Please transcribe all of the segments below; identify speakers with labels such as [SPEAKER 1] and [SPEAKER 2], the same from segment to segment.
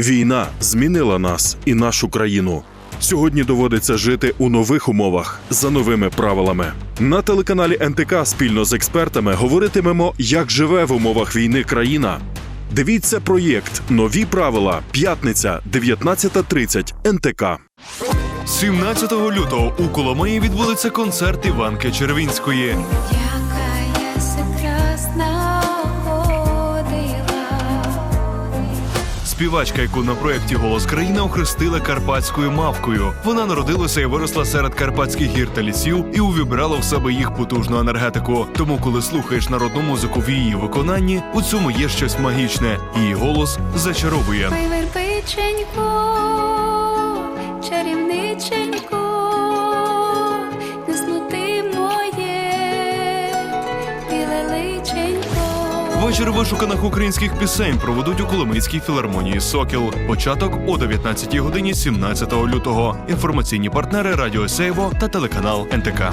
[SPEAKER 1] Війна змінила нас і нашу країну. Сьогодні доводиться жити у нових умовах за новими правилами. На телеканалі НТК спільно з експертами говоритимемо, як живе в умовах війни країна. Дивіться проєкт Нові правила. П'ятниця, 19.30 НТК.
[SPEAKER 2] 17 лютого у Коломиї відбудеться концерт Іванки Червінської. Співачка, яку на проєкті Голос країни охрестили карпатською мавкою. Вона народилася і виросла серед карпатських гір та лісів і увібрала в себе їх потужну енергетику. Тому, коли слухаєш народну музику в її виконанні, у цьому є щось магічне. Її голос зачаровує.
[SPEAKER 3] Верпиченько, чарівниченько,
[SPEAKER 2] Вечір вишуканих українських пісень проведуть у Коломийській філармонії Сокіл. Початок о 19 годині 17 лютого. Інформаційні партнери Радіо Сейво та телеканал НТК.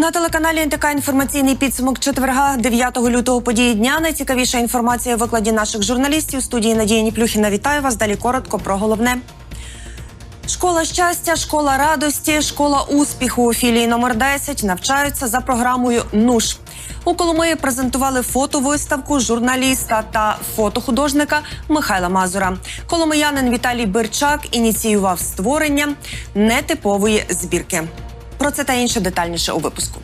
[SPEAKER 4] На телеканалі НТК інформаційний підсумок четверга, 9 лютого події дня. Найцікавіша інформація у викладі наших журналістів. Студії Надія Ніплюхіна. Вітаю вас. Далі коротко про головне. Школа щастя, школа радості, школа успіху у філії номер 10 навчаються за програмою НУШ. У Коломиї презентували фотовиставку журналіста та фотохудожника Михайла Мазура. Коломиянин Віталій Бирчак ініціював створення нетипової збірки. Про це та інше детальніше у випуску.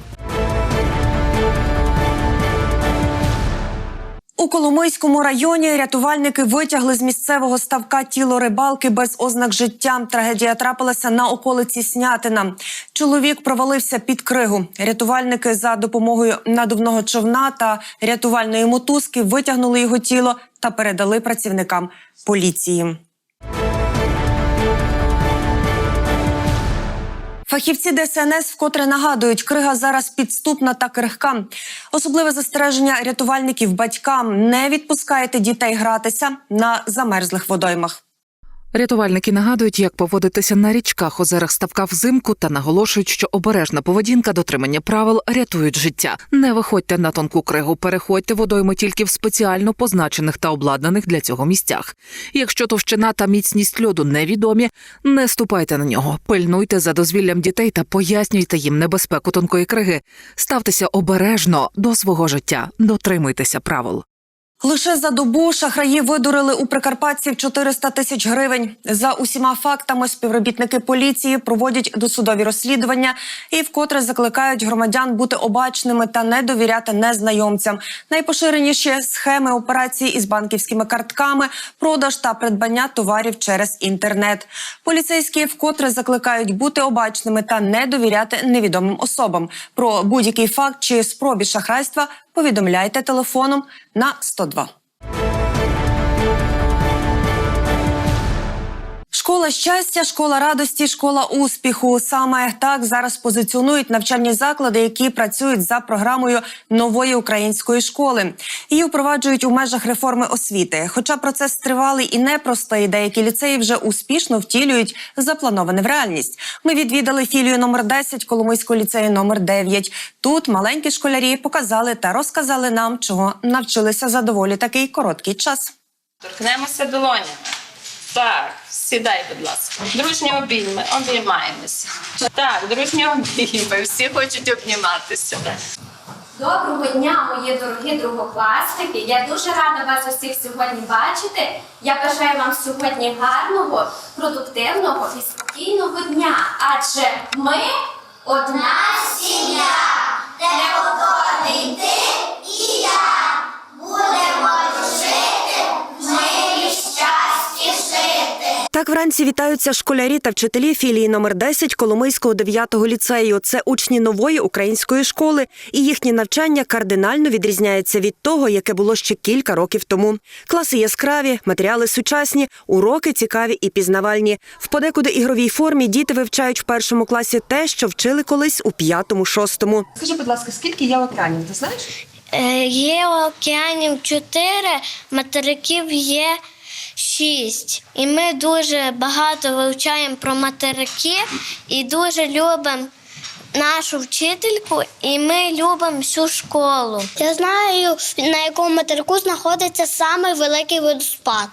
[SPEAKER 4] У Коломийському районі рятувальники витягли з місцевого ставка тіло рибалки без ознак життя. Трагедія трапилася на околиці Снятина. Чоловік провалився під кригу. Рятувальники за допомогою надувного човна та рятувальної мотузки витягнули його тіло та передали працівникам поліції. Фахівці ДСНС вкотре нагадують, крига зараз підступна та крихка. Особливе застереження рятувальників батькам не відпускайте дітей гратися на замерзлих водоймах.
[SPEAKER 5] Рятувальники нагадують, як поводитися на річках, озерах ставка взимку та наголошують, що обережна поведінка, дотримання правил рятують життя. Не виходьте на тонку кригу, переходьте водойми тільки в спеціально позначених та обладнаних для цього місцях. Якщо товщина та міцність льоду невідомі, не ступайте на нього. Пильнуйте за дозвіллям дітей та пояснюйте їм небезпеку тонкої криги. Ставтеся обережно до свого життя, дотримуйтеся правил.
[SPEAKER 4] Лише за добу шахраї видурили у прикарпатців 400 тисяч гривень. За усіма фактами співробітники поліції проводять досудові розслідування і вкотре закликають громадян бути обачними та не довіряти незнайомцям. Найпоширеніші схеми операції із банківськими картками, продаж та придбання товарів через інтернет. Поліцейські вкотре закликають бути обачними та не довіряти невідомим особам. Про будь-який факт чи спробі шахрайства повідомляйте телефоном на 102. Школа щастя, школа радості, школа успіху. Саме так зараз позиціонують навчальні заклади, які працюють за програмою нової української школи. Її впроваджують у межах реформи освіти. Хоча процес тривалий і непростий, деякі ліцеї вже успішно втілюють заплановане в реальність. Ми відвідали філію номер 10 Коломийського ліцею номер 9. Тут маленькі школярі показали та розказали нам, чого навчилися за доволі такий короткий час.
[SPEAKER 6] Торкнемося долонями. Так, сідай, будь ласка. Дружні обійми, обіймаємося. Так, дружні обійми, всі хочуть обніматися.
[SPEAKER 7] Доброго дня, мої дорогі другокласники. Я дуже рада вас усіх сьогодні бачити. Я бажаю вам сьогодні гарного, продуктивного і спокійного дня. Адже ми одна сім'я, де готовий ти і я. Будемо
[SPEAKER 4] Так вранці вітаються школярі та вчителі філії номер 10 Коломийського 9-го ліцею. Це учні нової української школи, і їхнє навчання кардинально відрізняється від того, яке було ще кілька років тому. Класи яскраві, матеріали сучасні, уроки цікаві і пізнавальні. В подекуди ігровій формі діти вивчають в першому класі те, що вчили колись у п'ятому-шостому.
[SPEAKER 8] Скажи, будь ласка, скільки є океанів, ти знаєш?
[SPEAKER 9] Е, Є океанів чотири, материків є шість. І ми дуже багато вивчаємо про материки і дуже любимо нашу вчительку, і ми любимо всю школу. Я знаю, на якому материку знаходиться самий великий водоспад.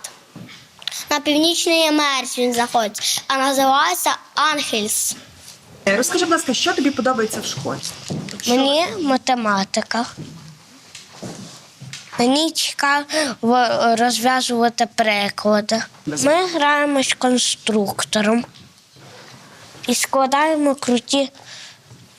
[SPEAKER 9] На північній Америці він знаходиться, а називається Ангельс.
[SPEAKER 8] Розкажи, будь ласка, що тобі подобається в школі?
[SPEAKER 9] Мені математика. Мені цікаво розв'язувати приклади. Ми граємо з конструктором і складаємо круті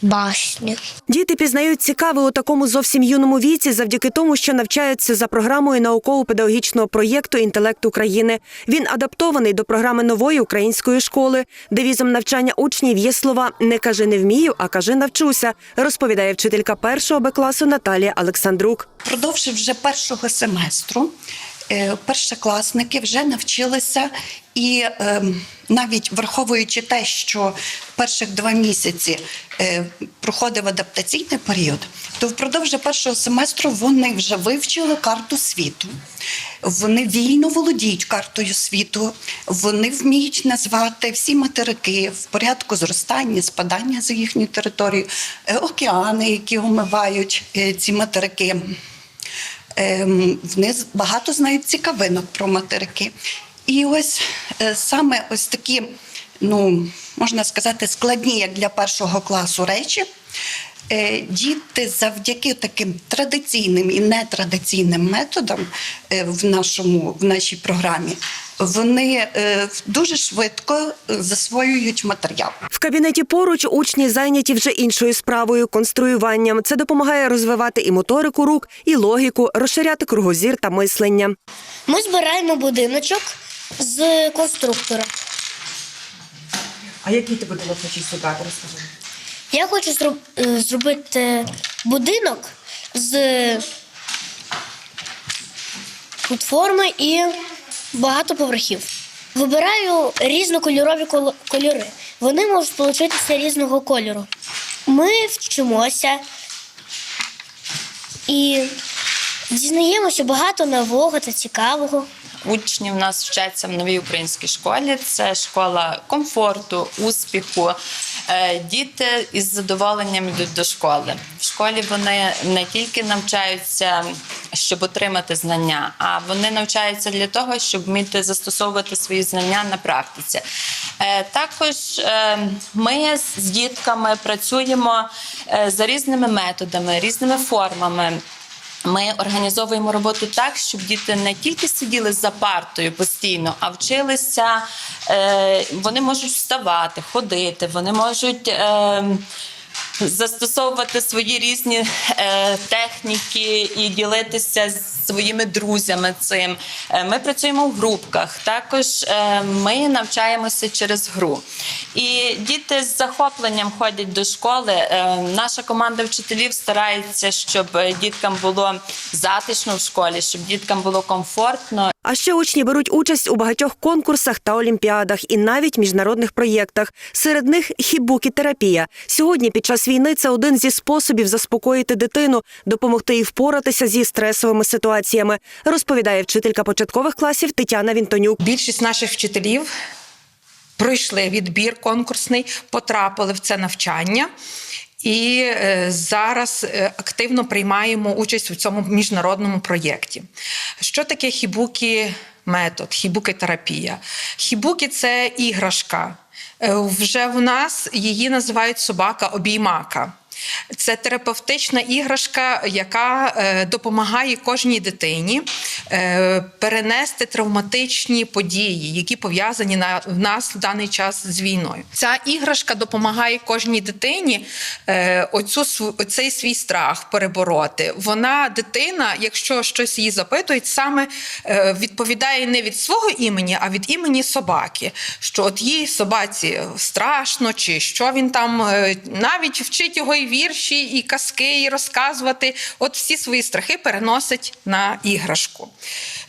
[SPEAKER 9] башні.
[SPEAKER 4] Діти пізнають цікаве у такому зовсім юному віці завдяки тому, що навчаються за програмою науково-педагогічного проєкту Інтелект України. Він адаптований до програми нової української школи. Девізом навчання учнів є слова Не кажи не вмію, а кажи навчуся, розповідає вчителька першого Б класу Наталія Олександрук.
[SPEAKER 10] Впродовж вже першого семестру е, першокласники вже навчилися і ем, навіть враховуючи те, що перших два місяці е, проходив адаптаційний період, то впродовж першого семестру вони вже вивчили карту світу. Вони вільно володіють картою світу, вони вміють назвати всі материки в порядку зростання, спадання за їхню територію, е, океани, які омивають е, ці материки. Ем, Вони багато знають цікавинок про материки. І ось е, саме ось такі, ну, можна сказати, складні, як для першого класу речі. е, Діти завдяки таким традиційним і нетрадиційним методам е, в, нашому, в нашій програмі, вони дуже швидко засвоюють матеріал.
[SPEAKER 4] В кабінеті поруч учні зайняті вже іншою справою конструюванням. Це допомагає розвивати і моторику рук, і логіку, розширяти кругозір та мислення.
[SPEAKER 9] Ми збираємо будиночок з конструктора.
[SPEAKER 8] А який ти будинок хочеш зібрати? Розкажи.
[SPEAKER 9] Я хочу зроб- е, зробити будинок з платформи і багато поверхів. Вибираю різнокольорові кольори. Вони можуть получитися різного кольору. Ми вчимося і дізнаємося багато нового та цікавого.
[SPEAKER 6] Учні в нас вчаться в новій українській школі. Це школа комфорту, успіху. Е, Діти із задоволенням йдуть до школи. В школі вони не тільки навчаються, щоб отримати знання, а вони навчаються для того, щоб вміти застосовувати свої знання на практиці. Е, Також е, ми з дітками працюємо за різними методами, різними формами. Ми організовуємо роботу так, щоб діти не тільки сиділи за партою постійно, а вчилися. Е, вони можуть вставати, ходити, вони можуть. Е, Застосовувати свої різні е, техніки і ділитися з своїми друзями цим. Е, ми працюємо в групках. Також е, ми навчаємося через гру. І діти з захопленням ходять до школи. Е, наша команда вчителів старається, щоб діткам було затишно в школі, щоб діткам було комфортно.
[SPEAKER 4] А ще учні беруть участь у багатьох конкурсах та олімпіадах і навіть міжнародних проєктах. Серед них хібукі-терапія. Сьогодні під час війни це один зі способів заспокоїти дитину, допомогти їй впоратися зі стресовими ситуаціями, розповідає вчителька початкових класів Тетяна Вінтонюк.
[SPEAKER 11] Більшість наших вчителів пройшли відбір конкурсний, потрапили в це навчання. І е, зараз е, активно приймаємо участь у цьому міжнародному проєкті. Що таке хібукі метод, хібуки терапія? Хібуки це іграшка. Е, Вже в нас її називають собака обіймака. Це терапевтична іграшка, яка е, допомагає кожній дитині е, перенести травматичні події, які пов'язані на в нас в даний час з війною. Ця іграшка допомагає кожній дитині е, оцю оцей свій страх перебороти. Вона дитина, якщо щось її запитують, саме відповідає не від свого імені, а від імені собаки. Що от їй собаці страшно, чи що він там навіть вчить його і вірші, і казки, і розказувати. От всі свої страхи переносить на іграшку,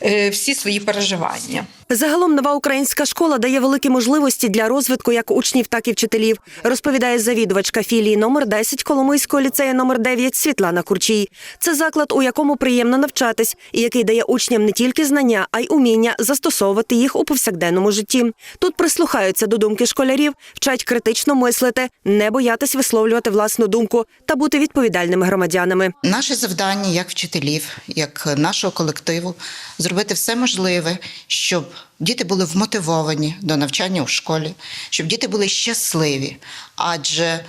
[SPEAKER 11] е, всі свої переживання.
[SPEAKER 4] Загалом нова українська школа дає великі можливості для розвитку як учнів, так і вчителів, розповідає завідувачка філії номер 10 Коломийського ліцею номер 9 Світлана Курчій. Це заклад, у якому приємно навчатись, і який дає учням не тільки знання, а й уміння застосовувати їх у повсякденному житті. Тут прислухаються до думки школярів, вчать критично мислити, не боятись висловлювати власну думку та бути відповідальними громадянами.
[SPEAKER 12] Наше завдання як вчителів, як нашого колективу, зробити все можливе, щоб діти були вмотивовані до навчання у школі, щоб діти були щасливі. Адже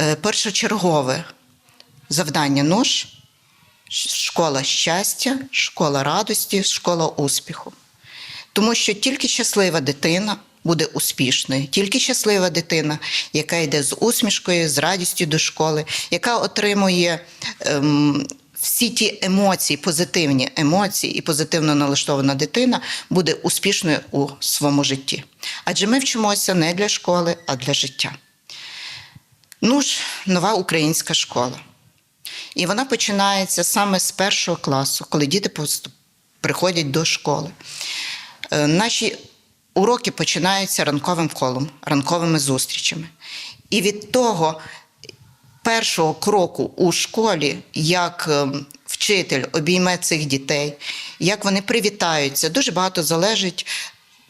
[SPEAKER 12] е, першочергове завдання НУШ – школа щастя, школа радості, школа успіху. Тому що тільки щаслива дитина буде успішною, тільки щаслива дитина, яка йде з усмішкою, з радістю до школи, яка отримує ем, всі ті емоції, позитивні емоції і позитивно налаштована дитина буде успішною у своєму житті. Адже ми вчимося не для школи, а для життя. Ну ж, нова українська школа. І вона починається саме з першого класу, коли діти приходять до школи. Е, Наші уроки починаються ранковим колом, ранковими зустрічами. І від того першого кроку у школі, як ем, вчитель обійме цих дітей, як вони привітаються, дуже багато залежить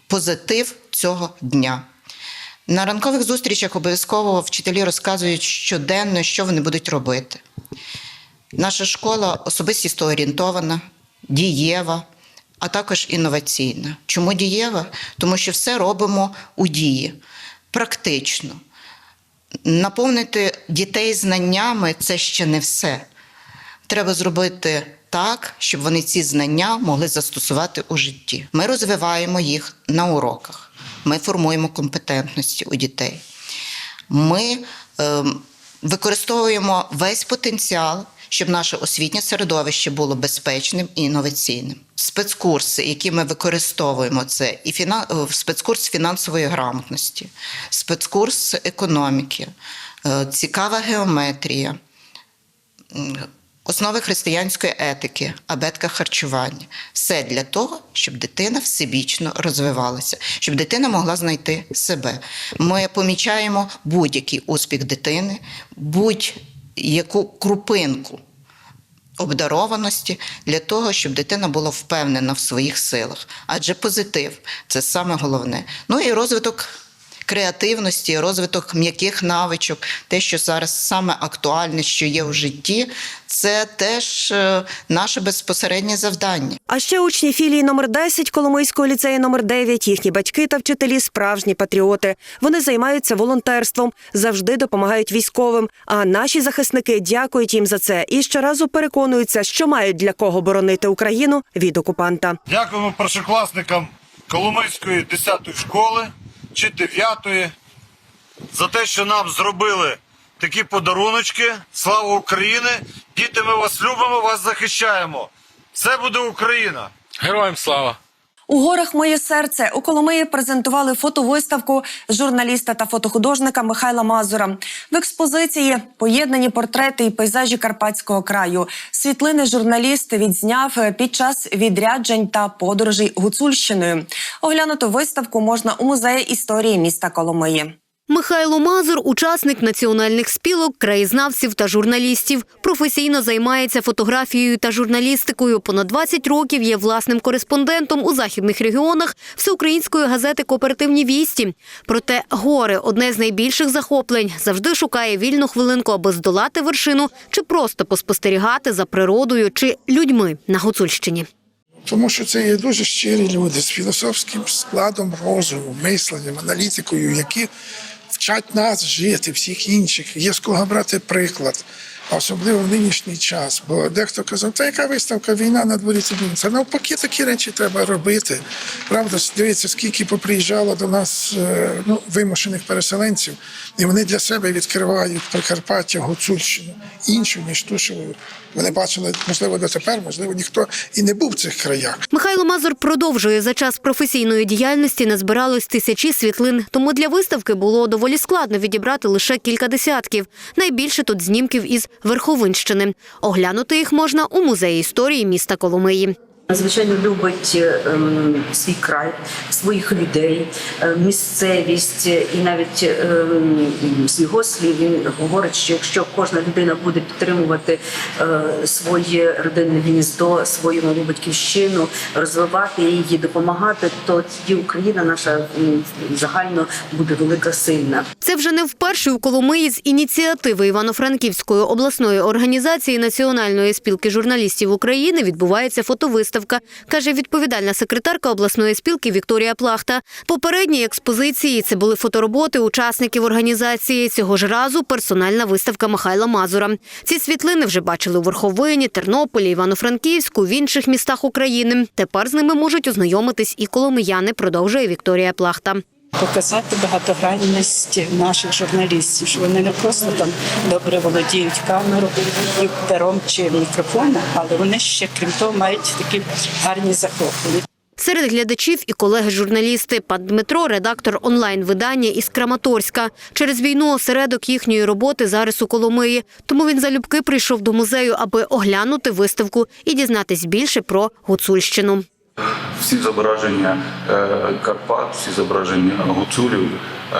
[SPEAKER 12] позитив цього дня. На ранкових зустрічах обов'язково вчителі розказують щоденно, що вони будуть робити. Наша школа особистісто орієнтована, дієва, а також інноваційна. Чому дієва? Тому що все робимо у дії, практично. Наповнити дітей знаннями це ще не все. Треба зробити так, щоб вони ці знання могли застосувати у житті. Ми розвиваємо їх на уроках, ми формуємо компетентності у дітей. Ми е, використовуємо весь потенціал, щоб наше освітнє середовище було безпечним і інноваційним. Спецкурси, які ми використовуємо, це і фіна... е, спецкурс фінансової грамотності, спецкурс економіки, е, цікава геометрія, основи християнської етики, абетка харчування. Все для того, щоб дитина всебічно розвивалася, щоб дитина могла знайти себе. Ми помічаємо будь-який успіх дитини, будь-яку крупинку обдарованості для того, щоб дитина була впевнена в своїх силах. Адже позитив це саме головне. Ну і розвиток креативності, розвиток м'яких навичок, те, що зараз саме актуальне, що є в житті, це теж е, наше безпосереднє завдання.
[SPEAKER 4] А ще учні філії номер 10 Коломийського ліцею номер 9 їхні батьки та вчителі справжні патріоти. Вони займаються волонтерством, завжди допомагають військовим. А наші захисники дякують їм за це і щоразу переконуються, що мають для кого боронити Україну від окупанта.
[SPEAKER 13] Дякуємо першокласникам Коломийської 10-ї школи чи 9-ї за те, що нам зробили такі подаруночки. Слава Україні! Діти, ми вас любимо, вас захищаємо. Все буде Україна!
[SPEAKER 1] Героям слава!
[SPEAKER 4] У горах моє серце у Коломиї презентували фотовиставку журналіста та фотохудожника Михайла Мазура. В експозиції поєднані портрети і пейзажі Карпатського краю. Світлини журналіст відзняв під час відряджень та подорожей Гуцульщиною. Оглянути виставку можна у музеї історії міста Коломиї.
[SPEAKER 14] Михайло Мазур – учасник національних спілок, краєзнавців та журналістів. Професійно займається фотографією та журналістикою. Понад 20 років є власним кореспондентом у західних регіонах всеукраїнської газети «Кооперативні вісті». Проте гори – одне з найбільших захоплень. Завжди шукає вільну хвилинку, аби здолати вершину чи просто поспостерігати за природою чи людьми на Гуцульщині.
[SPEAKER 15] Тому що це є дуже щирі люди з філософським складом розуму, мисленням, аналітикою, які вчать нас жити, всіх інших. Є з кого брати приклад. Особливо в нинішній час, бо дехто казав, та яка виставка, війна на дворі Це навпаки такі речі треба робити. Правда, дивіться, скільки поприїжджало до нас е, ну, вимушених переселенців, і вони для себе відкривають Прикарпаття, Гуцульщину іншу, ніж ту, що вони бачили, можливо, дотепер, можливо, ніхто і не був в цих краях.
[SPEAKER 14] Михайло Мазур продовжує за час професійної діяльності назбиралось тисячі світлин, тому для виставки було доволі складно відібрати лише кілька десятків. Найбільше тут знімків із Верховинщини. Оглянути їх можна у музеї історії міста Коломиї.
[SPEAKER 8] Надзвичайно любить ем, свій край, своїх людей, е, місцевість і навіть ем, його слів він говорить, що якщо кожна людина буде підтримувати е, своє родинне гніздо, свою нову батьківщину, розвивати її, допомагати, то тоді Україна наша загально буде велика сильна.
[SPEAKER 14] Це вже не вперше у Коломиї з ініціативи Івано-Франківської обласної організації Національної спілки журналістів України відбувається фотовиставка, каже відповідальна секретарка обласної спілки Вікторія Плахта. Попередні експозиції це були фотороботи учасників організації. Цього ж разу персональна виставка Михайла Мазура. Ці світлини вже бачили у Верховині, Тернополі, Івано-Франківську, в інших містах України. Тепер з ними можуть ознайомитись і коломияни, продовжує Вікторія Плахта.
[SPEAKER 16] Показати багатогранність наших журналістів, що вони не просто там добре володіють камерою, пером чи мікрофоном, але вони ще крім того мають такі гарні захоплення.
[SPEAKER 14] Серед глядачів і колеги-журналісти. Пан Дмитро, редактор онлайн-видання із Краматорська. Через війну осередок їхньої роботи зараз у Коломиї. Тому він залюбки прийшов до музею, аби оглянути виставку і дізнатись більше про Гуцульщину.
[SPEAKER 17] Всі зображення е, Карпат, всі зображення гуцулів е,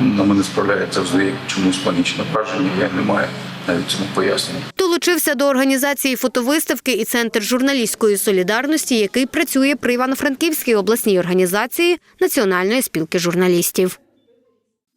[SPEAKER 17] на мене справляється взагалі чомусь панічне враження. Я не маю навіть цьому пояснення.
[SPEAKER 14] Долучився до організації фотовиставки і центр журналістської солідарності, який працює при Івано-Франківській обласній організації Національної спілки журналістів.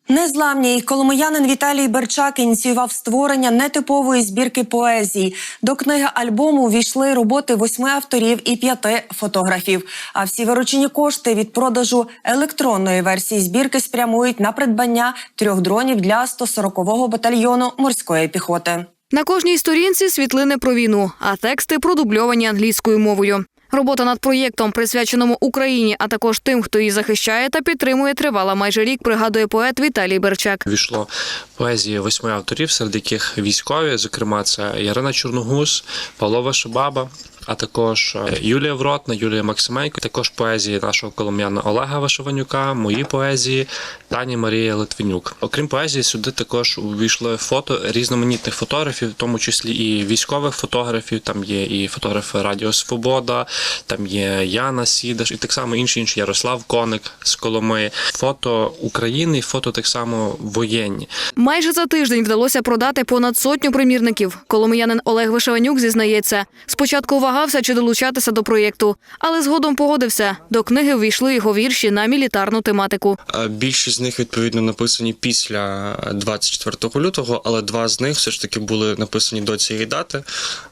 [SPEAKER 4] Незламній коломиянин Віталій Берчак ініціював створення нетипової збірки поезій. До книги альбому війшли роботи восьми авторів і п'яти фотографів. А всі виручені кошти від продажу електронної версії збірки спрямують на придбання трьох дронів для 140-го батальйону морської піхоти.
[SPEAKER 18] На кожній сторінці світлини про війну, а тексти продубльовані англійською мовою. Робота над проєктом, присвяченому Україні, а також тим, хто її захищає та підтримує, тривала майже рік. Пригадує поет Віталій Берчак.
[SPEAKER 19] Війшло поезії восьми авторів, серед яких військові, зокрема, це Ярина Чорногуз, Павло Вишебаба, а також е, Юлія Вротна, Юлія Максименко, також поезії нашого колом'яна Олега Вишиванюка, мої поезії, Тані Марія Литвинюк. Окрім поезії, сюди також увійшли фото різноманітних фотографів, в тому числі і військових фотографів. Там є і фотографи Радіо Свобода, там є Яна Сідаш, і так само інші інші Ярослав Коник з Коломи. Фото України, фото так само воєнні.
[SPEAKER 18] Майже за тиждень вдалося продати понад сотню примірників. Коломиянин Олег Вишиванюк зізнається, спочатку вагався чи долучатися до проєкту, але згодом погодився. До книги ввійшли його вірші на мілітарну тематику.
[SPEAKER 20] Е, Більшість з них відповідно написані після 24 лютого, але два з них все ж таки були написані до цієї дати.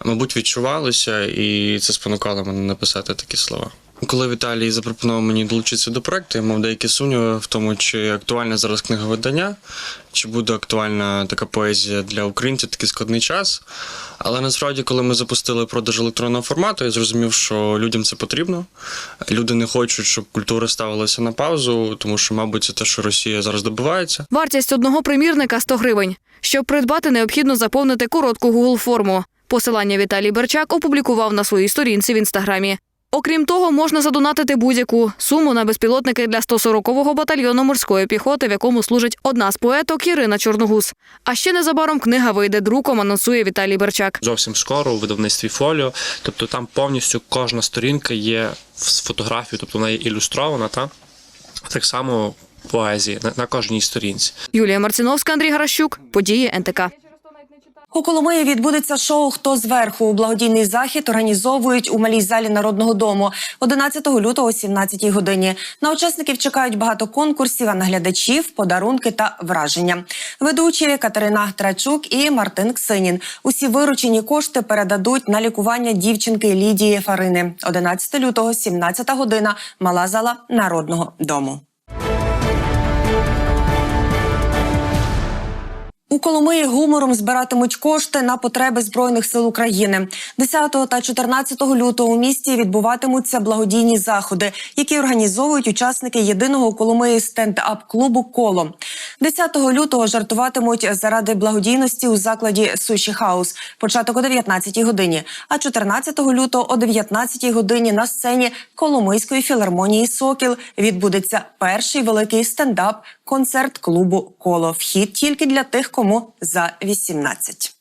[SPEAKER 20] Мабуть, відчувалося, і це спонукало мене написати такі слова. Коли Віталій запропонував мені долучитися до проекту, я мав деякі сумніви в тому, чи актуальне зараз книговидання, чи буде актуальна така поезія для українців такий складний час. Але насправді, коли ми запустили продаж електронного формату, я зрозумів, що людям це потрібно. Люди не хочуть, щоб культура ставилася на паузу, тому що, мабуть, це те, що Росія зараз добивається.
[SPEAKER 18] Вартість одного примірника 100 гривень. Щоб придбати, необхідно заповнити коротку Google форму. Посилання Віталій Берчак опублікував на своїй сторінці в інстаграмі. Окрім того, можна задонатити будь-яку суму на безпілотники для 140-го батальйону морської піхоти, в якому служить одна з поеток Ірина Чорногуз. А ще незабаром книга вийде друком, анонсує Віталій Берчак.
[SPEAKER 19] Зовсім скоро у видавництві фоліо. Тобто там повністю кожна сторінка є з фотографією, тобто вона є ілюстрована, та так само поезії на, на кожній сторінці.
[SPEAKER 18] Юлія Марциновська, Андрій Гаращук, події НТК.
[SPEAKER 4] У Коломиї відбудеться шоу Хто зверху благодійний захід організовують у малій залі народного дому 11 лютого о 17 годині. На учасників чекають багато конкурсів, а на глядачів подарунки та враження. Ведучі Катерина Трачук і Мартин Ксинін. Усі виручені кошти передадуть на лікування дівчинки Лідії Фарини. 11 лютого, 17 година. Мала зала народного дому. У Коломиї гумором збиратимуть кошти на потреби збройних сил України. 10 та 14 лютого у місті відбуватимуться благодійні заходи, які організовують учасники єдиного у Коломиї стендап-клубу Коло. 10 лютого жартуватимуть заради благодійності у закладі Суші Хаус. Початок о 19 годині. А 14 лютого о 19 годині на сцені Коломийської філармонії Сокіл відбудеться перший великий стендап концерт клубу Коло. Вхід тільки для тих, кому за 18.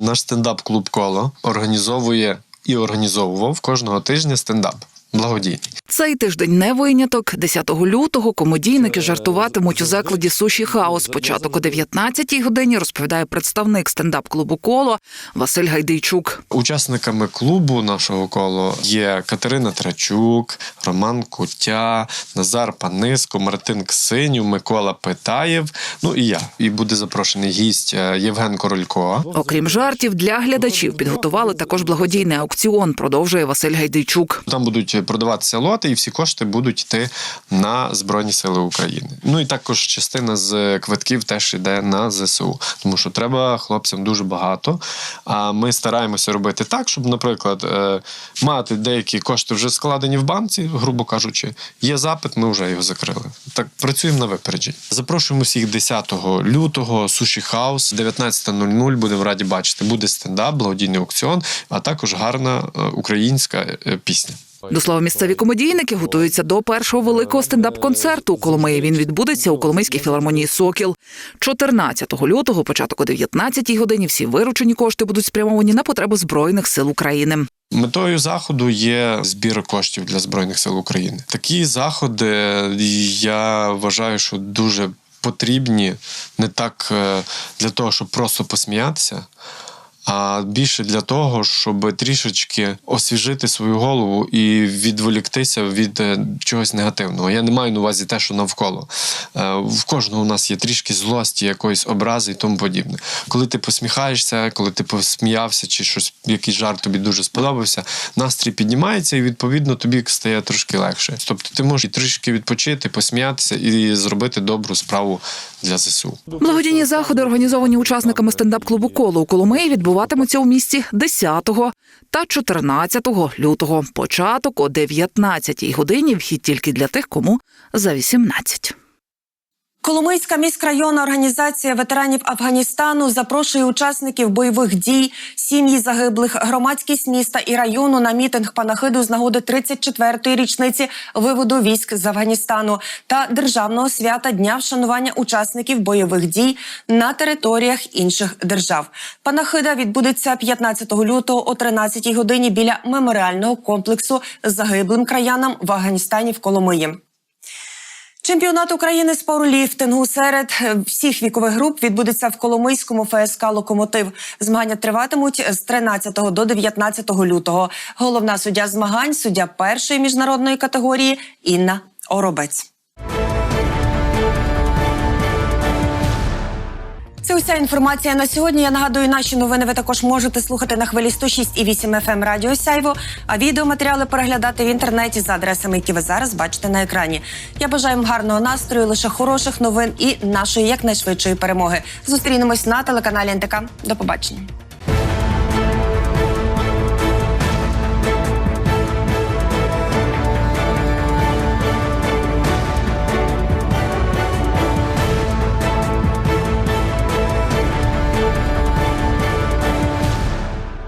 [SPEAKER 21] Наш стендап-клуб Коло організовує і організовував кожного тижня стендап. Благодійний.
[SPEAKER 5] Цей тиждень не виняток. 10 лютого комедійники жартуватимуть у закладі Суші Хаус. Початок о 19 годині розповідає представник стендап-клубу Коло Василь Гайдейчук.
[SPEAKER 21] Учасниками клубу нашого коло є Катерина Трачук, Роман Куття, Назар Паниско, Мартин Ксинів, Микола Питаєв. Ну і я. І буде запрошений гість е, Євген Королько.
[SPEAKER 5] Окрім жартів, для глядачів підготували також благодійний аукціон. Продовжує Василь Гайдейчук.
[SPEAKER 21] Там будуть продаватися лоти, і всі кошти будуть йти на Збройні Сили України. Ну і також частина з квитків теж йде на ЗСУ, тому що треба хлопцям дуже багато. А ми стараємося робити так, щоб, наприклад, е, мати деякі кошти вже складені в банці, грубо кажучи, є запит, ми вже його закрили. Так працюємо на випередження. Запрошуємо всіх 10 лютого, суші хаус, 19.00. Будемо раді бачити. Буде стендап, благодійний аукціон, а також гарна е, українська е, пісня.
[SPEAKER 5] До слова, місцеві комедійники готуються до першого великого стендап-концерту у Коломиї. Він відбудеться у Коломийській філармонії Сокіл. 14 лютого, початок о 19 годині. Всі виручені кошти будуть спрямовані на потреби збройних сил України.
[SPEAKER 21] Метою заходу є збір коштів для збройних сил України. Такі заходи я вважаю, що дуже потрібні не так е, для того, щоб просто посміятися. А більше для того, щоб трішечки освіжити свою голову і відволіктися від е, чогось негативного. Я не маю на увазі те, що навколо. Е, В кожного у нас є трішки злості, якоїсь образи і тому подібне. Коли ти посміхаєшся, коли ти посміявся, чи щось, якийсь жарт тобі дуже сподобався, настрій піднімається, і відповідно тобі стає трошки легше. Тобто ти можеш трішки відпочити, посміятися і зробити добру справу для ЗСУ.
[SPEAKER 5] Благодійні заходи, організовані учасниками стендап-клубу Коло у Коломиї, відбуватимуться у місті 10 та 14 лютого. Початок о 19 годині. Вхід тільки для тих, кому за 18.
[SPEAKER 4] Коломийська міськрайонна організація ветеранів Афганістану запрошує учасників бойових дій, сім'ї загиблих, громадськість міста і району на мітинг панахиду з нагоди 34-ї річниці виводу військ з Афганістану та державного свята дня вшанування учасників бойових дій на територіях інших держав. Панахида відбудеться 15 лютого о 13 годині біля меморіального комплексу загиблим краянам в Афганістані в Коломиї. Чемпіонат України з пауерліфтингу серед е, всіх вікових груп відбудеться в Коломийському ФСК Локомотив. Змагання триватимуть з 13 до 19 лютого. Головна суддя змагань, суддя першої міжнародної категорії Інна Оробець. Це уся інформація на сьогодні. Я нагадую, наші новини ви також можете слухати на хвилі 106,8 FM Радіо Сяйво, а відеоматеріали переглядати в інтернеті за адресами, які ви зараз бачите на екрані. Я бажаю вам гарного настрою, лише хороших новин і нашої якнайшвидшої перемоги. Зустрінемось на телеканалі НТК. До побачення.